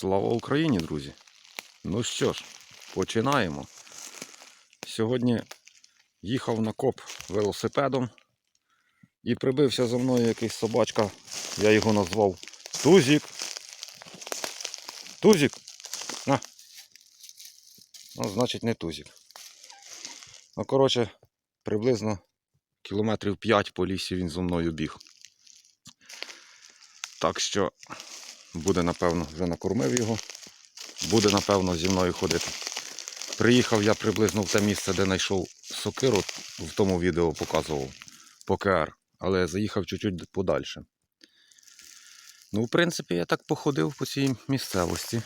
Слава Україні, друзі! Ну що ж, починаємо. Сьогодні їхав на коп велосипедом і прибився за мною якийсь собачка. Я його назвав Тузік. Тузік. На. Ну, значить, не Тузік. Ну, коротше, приблизно кілометрів 5 по лісі він зо мною біг. Так що буде, напевно, вже накормив його. Буде, напевно, зі мною ходити. Приїхав я приблизно в те місце, де знайшов сокиру, в тому відео показував по але заїхав чуть-чуть подальше. Ну, в принципі, я так походив по цій місцевості.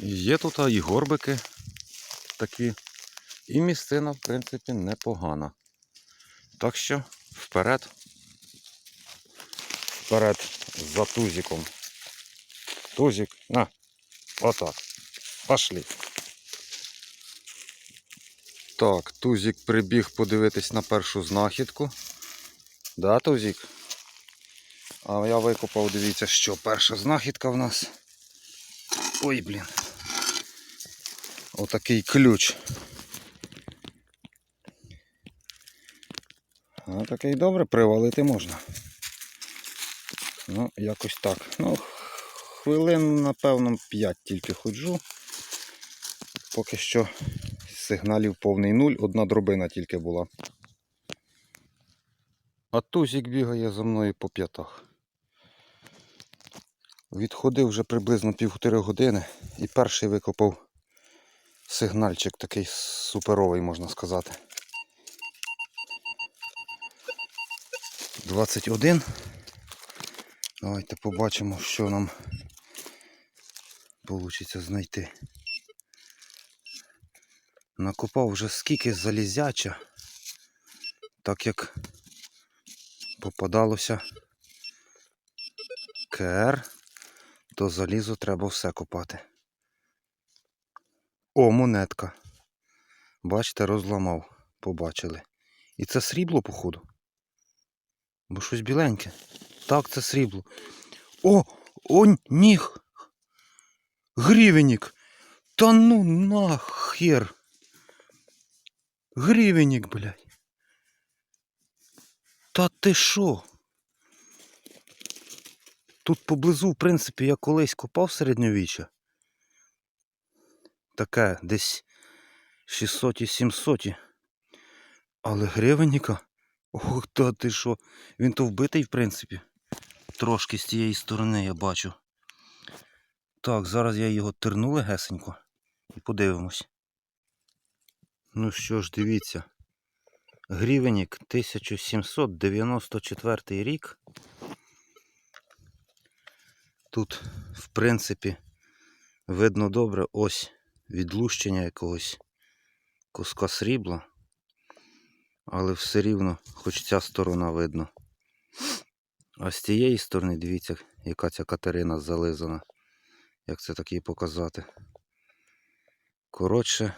Є тут і горбики такі. І місцина, в принципі, непогана. Так що вперед. Вперед за тузиком. Тузик, на, отак. Пошли. Так, тузик прибіг подивитись на першу знахідку. Да, тузик? А я викопав, дивіться, що перша знахідка в нас. Ой, блін. Отакий ключ. А такий добре привалити можна. Ну, якось так. Ну, хвилин, напевно, 5 тільки ходжу. Поки що сигналів повний нуль, одна дробина тільки була. А тузик бігає за мною по п'ятах. Відходив вже приблизно півтори години і перший викопав сигнальчик такий суперовий, можна сказати. 21. Давайте побачимо, що нам вийде знайти. Накопав вже скільки залізяча, так як попадалося КР, то залізо треба все копати. О, монетка. Бачите, розламав, побачили. І це срібло, походу. Бо щось біленьке. Так, це срібло. О, о, ніг. Гривенник. Та ну нахер. Гривенник, блядь. Та ти що? Тут поблизу, в принципі, я колись копав середньовіччя. Таке десь 600 700. Але гривенника? Ох, та ти що? Він то вбитий, в принципі. Трошки з тієї сторони я бачу. Так, зараз я його терну легесенько і подивимось. Ну що ж, дивіться. Грівенік 1794 рік. Тут, в принципі, видно добре ось відлущення якогось куска срібла. Але все рівно, хоч ця сторона видно. А з тієї сторони, дивіться, яка ця Катерина зализана. Як це так їй показати. Коротше,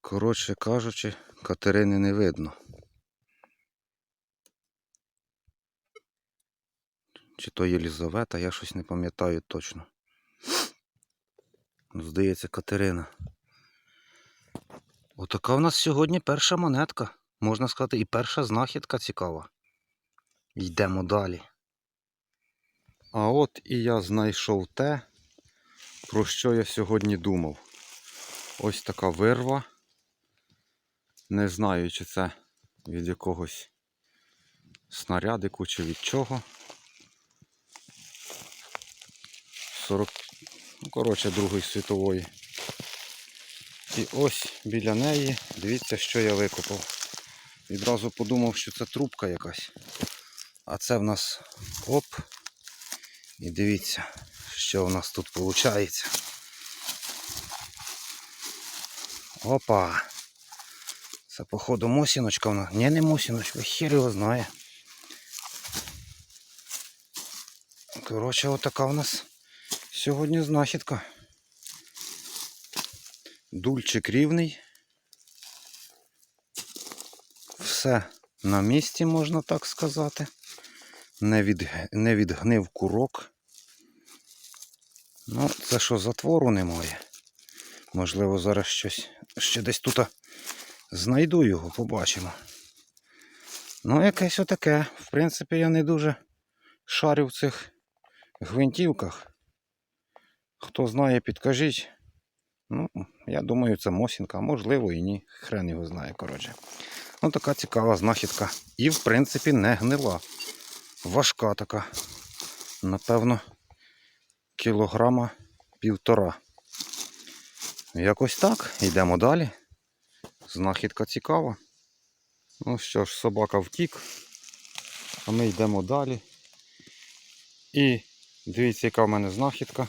коротше кажучи, Катерини не видно. Чи то Єлізавета, я щось не пам'ятаю точно. Ну, Здається, Катерина. Отака в нас сьогодні перша монетка. Можна сказати, і перша знахідка цікава. Йдемо далі. А от і я знайшов те, про що я сьогодні думав. Ось така вирва. Не знаю, чи це від якогось снарядику, чи від чого. 40, ну, коротше, Другої світової. І ось біля неї, дивіться, що я викопав. Відразу подумав, що це трубка якась. А це в нас оп. І дивіться, що в нас тут виходить. Опа! Це, походу, мосіночка в нас. Ні, не мосіночка, хер його знає. Коротше, отака у нас сьогодні знахідка. Дульчик рівний. Все на місці, можна так сказати. Не, від, не відгнив курок. Ну, це що, затвору немає. Можливо, зараз щось ще десь тут знайду його, побачимо. Ну, якесь отаке. В принципі, я не дуже шарю в цих гвинтівках. Хто знає, підкажіть. Ну, я думаю, це Мосінка, можливо і ні. Хрен його знає, коротше. Ну, така цікава знахідка. І, в принципі, не гнила. Важка така. Напевно, кілограма півтора. Якось так. Йдемо далі. Знахідка цікава. Ну що ж, собака втік. А ми йдемо далі. І дивіться, яка в мене знахідка.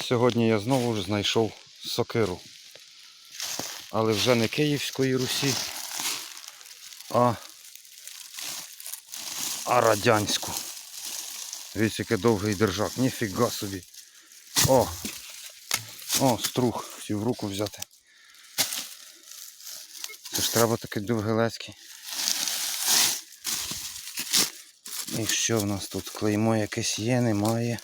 Сьогодні я знову ж знайшов сокиру. Але вже не Київської Русі, а, а радянську. Дивіться, який довгий держак. Ніфіга собі. О! О, струх. Хотів в руку взяти. Це ж треба такий довгелецький. І що в нас тут? Клеймо якесь є, немає.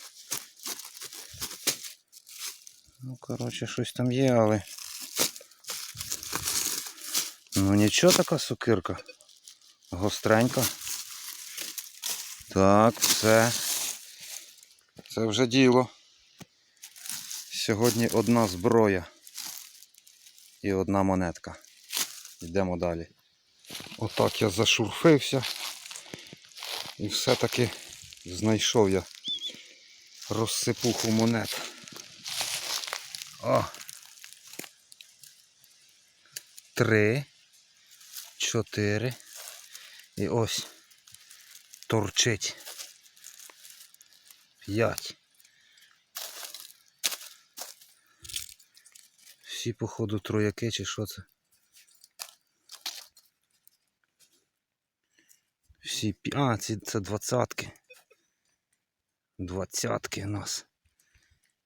Ну, коротше, щось там є, але. Ну нічого така сокирка. Гостренька. Так, все. Це вже діло. Сьогодні одна зброя і одна монетка. Йдемо далі. Отак я зашурфився. І все-таки знайшов я розсипуху монет. О! Три, чотири. І ось торчить. П'ять. Всі, походу, трояки чи що це? Всі. А, ці це двадцятки. Двадцятки у нас.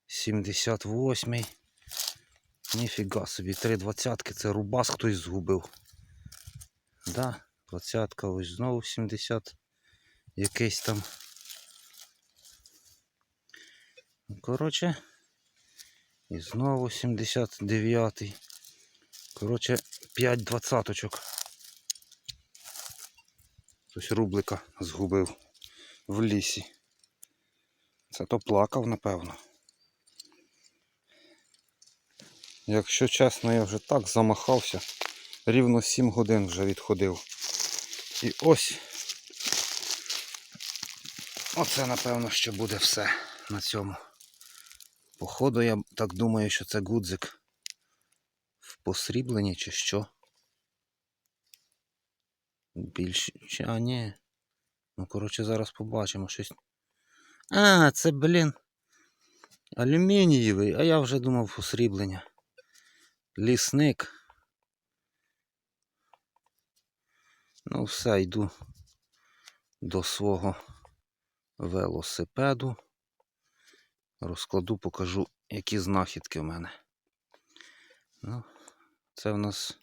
78-й. Ніфіга собі, три двадцятки, це рубас хтось згубив. Да, двадцятка, ось знову 70. Якийсь там. Ну, Коротше. І знову 79-й. Коротше, 5 двадцяточок. Хтось рублика згубив в лісі. Це то плакав, напевно. Якщо чесно, я вже так замахався. Рівно 7 годин вже відходив. І ось. Оце, напевно, що буде все на цьому. Походу, я так думаю, що це гудзик в посрібленні чи що. Більш... чи- А, ні. Ну, коротше, зараз побачимо щось. А, це, блін. Алюмінієвий, а я вже думав посріблення. Лісник. Ну, все, йду до свого велосипеду. Розкладу, покажу, які знахідки в мене. Ну, це в нас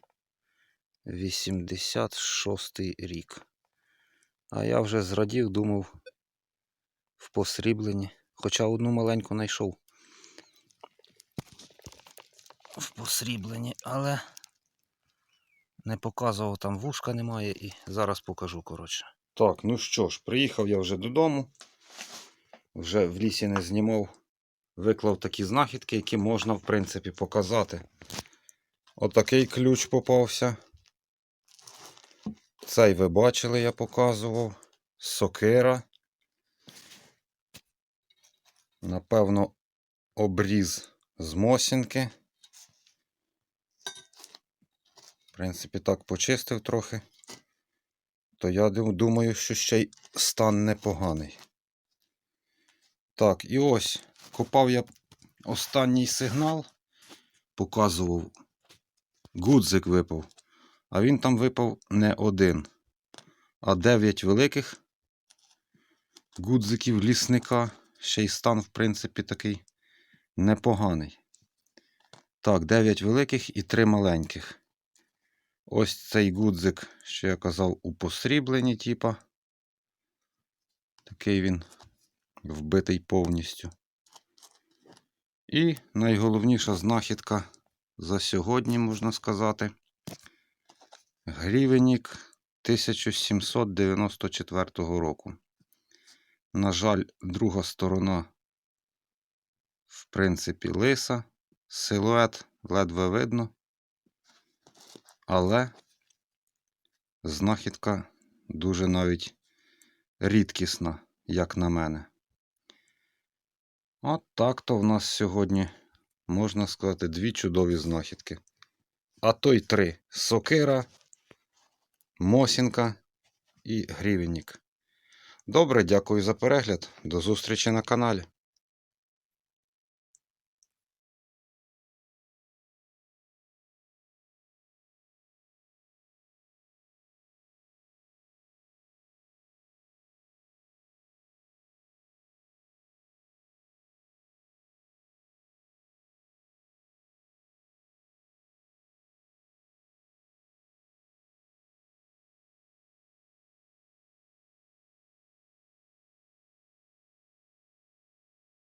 86 й рік. А я вже зрадів, думав в посрібленні. Хоча одну маленьку знайшов в посрібленні, але не показував, там вушка немає і зараз покажу, коротше. Так, ну що ж, приїхав я вже додому. Вже в лісі не знімав. Виклав такі знахідки, які можна, в принципі, показати. Отакий ключ попався. Цей ви бачили, я показував. Сокира. Напевно, обріз з мосінки. В принципі, так почистив трохи. То я думаю, що ще й стан непоганий. Так, і ось копав я останній сигнал, показував, гудзик випав. А він там випав не один, а 9 великих гудзиків лісника. Ще й стан, в принципі, такий непоганий. Так, 9 великих і 3 маленьких. Ось цей гудзик, що я казав, у посрібленні, типа. Такий він вбитий повністю. І найголовніша знахідка за сьогодні, можна сказати. Грівенік 1794 року. На жаль, друга сторона, в принципі, лиса. Силует ледве видно. Але знахідка дуже навіть рідкісна, як на мене. От так то в нас сьогодні, можна сказати, дві чудові знахідки. А то й три: сокира, мосінка і грівенник. Добре, дякую за перегляд. До зустрічі на каналі.